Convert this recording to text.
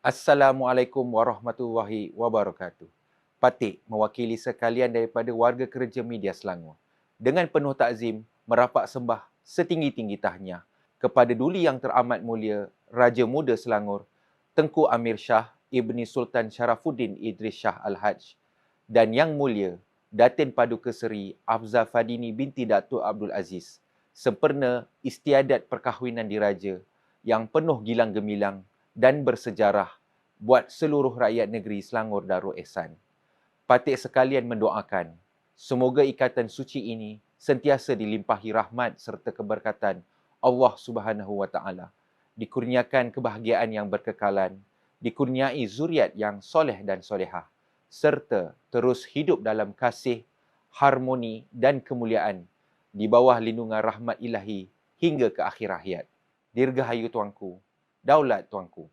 Assalamualaikum warahmatullahi wabarakatuh. Patik mewakili sekalian daripada warga kerja media Selangor. Dengan penuh takzim, merapak sembah setinggi-tinggi tahniah kepada duli yang teramat mulia Raja Muda Selangor, Tengku Amir Shah Ibni Sultan Sharafuddin Idris Shah Al-Hajj dan Yang Mulia Datin Paduka Seri Afzal Fadini binti Datuk Abdul Aziz sempurna istiadat perkahwinan diraja yang penuh gilang gemilang dan bersejarah buat seluruh rakyat negeri Selangor Darul Ehsan. Patik sekalian mendoakan semoga ikatan suci ini sentiasa dilimpahi rahmat serta keberkatan Allah Subhanahu wa taala. Dikurniakan kebahagiaan yang berkekalan, dikurniai zuriat yang soleh dan solehah serta terus hidup dalam kasih, harmoni dan kemuliaan di bawah lindungan rahmat ilahi hingga ke akhir hayat. Dirgahayu tuanku, daulat tuanku.